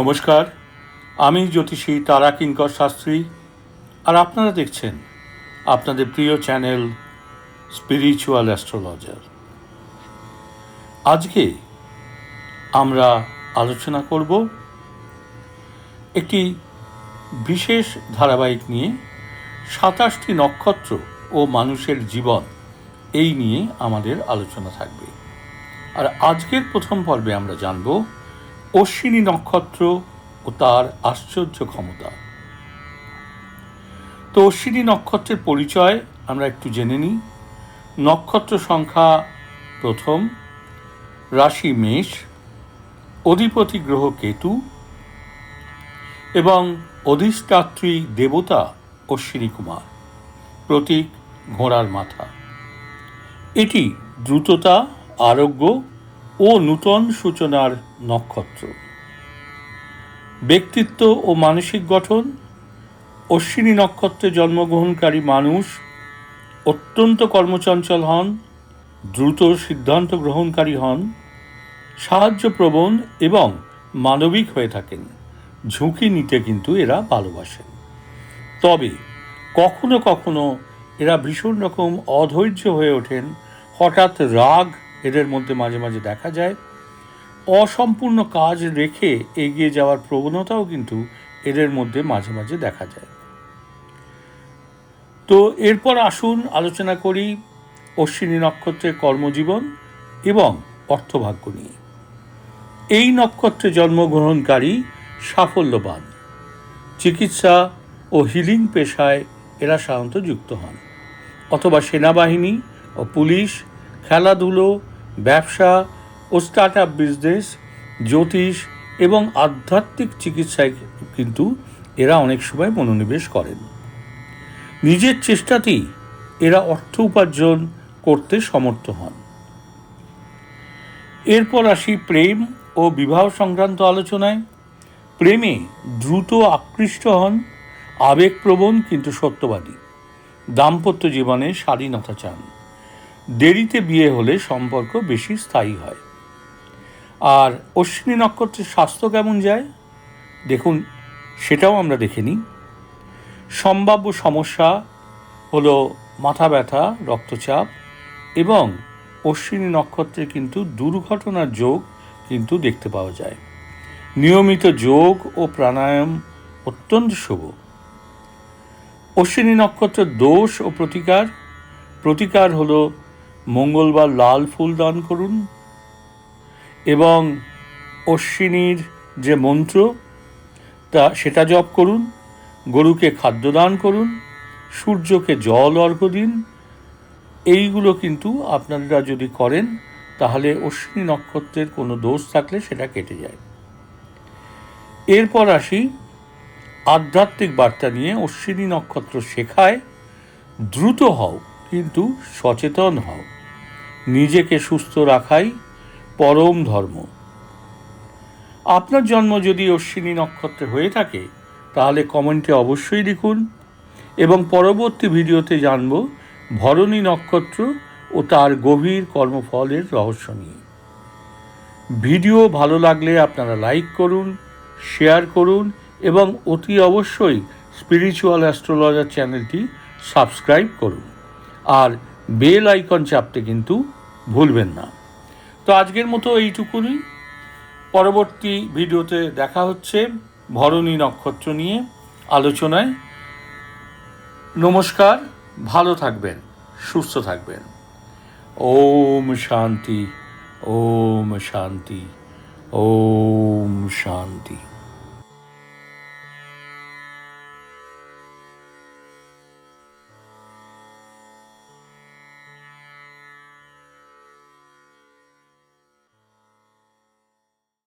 নমস্কার, আমি জ্যোতিষী তারা কিঙ্কর শাস্ত্রী, আর আপনারা দেখছেন আপনাদের প্রিয় চ্যানেল স্পিরিচুয়াল অ্যাস্ট্রোলজার আজকে আমরা আলোচনা করব একটি বিশেষ ধারাবাহিক নিয়ে, সাতাশটি নক্ষত্র ও মানুষের জীবন এই নিয়ে আমাদের আলোচনা থাকবে। আর আজকের প্রথম পর্বে আমরা জানব অশ্বিনী নক্ষত্র ও তার আশ্চর্য ক্ষমতা। তো অশ্বিনী নক্ষত্রের পরিচয় আমরা একটু জেনে নিই। নক্ষত্র সংখ্যা প্রথম রাশি মেষ, অধিপতি গ্রহ কেতু এবং অধিষ্ঠাত্রী দেবতা অশ্বিনী কুমার, প্রতীক ঘোড়ার মাথা। এটি দ্রুততা, আরোগ্য ও নূতন সূচনার নক্ষত্র। ব্যক্তিত্ব ও মানসিক গঠন, অশ্বিনী নক্ষত্রে জন্মগ্রহণকারী মানুষ, অত্যন্ত কর্মচঞ্চল হন, দ্রুত সিদ্ধান্ত গ্রহণকারী হন, সাহায্যপ্রবণ এবং মানবিক হয়ে থাকেন। ঝুঁকি নিতে কিন্তু এরা ভালোবাসেন। তবে কখনো কখনো এরা ভীষণ রকম অধৈর্য হয়ে ওঠেন। হঠাৎ রাগ এদের মধ্যে মাঝে মাঝে দেখা যায়। অসম্পূর্ণ কাজ রেখে এগিয়ে যাওয়ার প্রবণতাও কিন্তু এদের মধ্যে মাঝে মাঝে দেখা যায়। তো এরপর আসুন, আলোচনা করি অশ্বিনী নক্ষত্রের কর্মজীবন এবং অর্থভাগ্য নিয়ে। এই নক্ষত্রে জন্মগ্রহণকারী সাফল্যবান। চিকিৎসা ও হিলিং পেশায় এরা সাধারণত যুক্ত হন। অথবা সেনাবাহিনী ও পুলিশ, খেলাধুলো ব্যবসা ও স্টার্ট আপ বিজনেস জ্যোতিষ এবং আধ্যাত্মিক চিকিৎসায় কিন্তু এরা অনেক সময় মনোনিবেশ করেন। নিজের চেষ্টাতেই এরা অর্থ উপার্জন করতে সমর্থ হন। এরপর আসি প্রেম ও বিবাহ সংক্রান্ত আলোচনায়। প্রেমে দ্রুত আকৃষ্ট হন, আবেগপ্রবণ কিন্তু সত্যবাদী। দাম্পত্য জীবনে স্বাধীনতা চান। দেরিতে বিয়ে হলে সম্পর্ক বেশি স্থায়ী হয়। আর অশ্বিনী নক্ষত্রের স্বাস্থ্য কেমন যায়? দেখুন, সেটাও আমরা দেখে নিই। সম্ভাব্য সমস্যা হলো মাথা ব্যথা, রক্তচাপ এবং অশ্বিনী নক্ষত্রে কিন্তু দুর্ঘটনার যোগ কিন্তু দেখতে পাওয়া যায়। নিয়মিত যোগ ও প্রাণায়াম অত্যন্ত শুভ। অশ্বিনী নক্ষত্রের দোষ ও প্রতিকার প্রতিকার হলো মঙ্গলবার লাল ফুল দান করুন। এবং অশ্বিনীর যে মন্ত্র, তা সেটা জপ করুন। গরুকে খাদ্য দান করুন। সূর্যকে জল অর্ঘ্য দিন। এইগুলো কিন্তু আপনারা যদি করেন, তাহলে অশ্বিনী নক্ষত্রের কোনো দোষ থাকলে সেটা কেটে যায়। এরপর আসি, আধ্যাত্মিক বার্তা নিয়ে অশ্বিনী নক্ষত্র শেখায়, দ্রুত হও, কিন্তু সচেতন হও। নিজেকে সুস্থ রাখাই পরম ধর্ম। আপনার জন্ম যদি অশ্বিনী নক্ষত্রে হয়ে থাকে, তাহলে কমেন্টে অবশ্যই লিখুন এবং পরবর্তী ভিডিওতে জানব ভরণী নক্ষত্র ও তার গভীর কর্মফলের রহস্য নিয়ে। ভিডিও ভালো লাগলে আপনারা লাইক করুন শেয়ার করুন এবং অতি অবশ্যই স্পিরিচুয়াল অ্যাস্ট্রোলজার চ্যানেলটি সাবস্ক্রাইব করুন। আর বেল আইকন চাপতে কিন্তু ভুলবেন না। তো আজকের মতো এইটুকুনি। পরবর্তী ভিডিওতে দেখা হচ্ছে ভরণী নক্ষত্র নিয়ে আলোচনায়। নমস্কার, ভালো থাকবেন, সুস্থ থাকবেন। ওম শান্তি ওম শান্তি ওম শান্তি।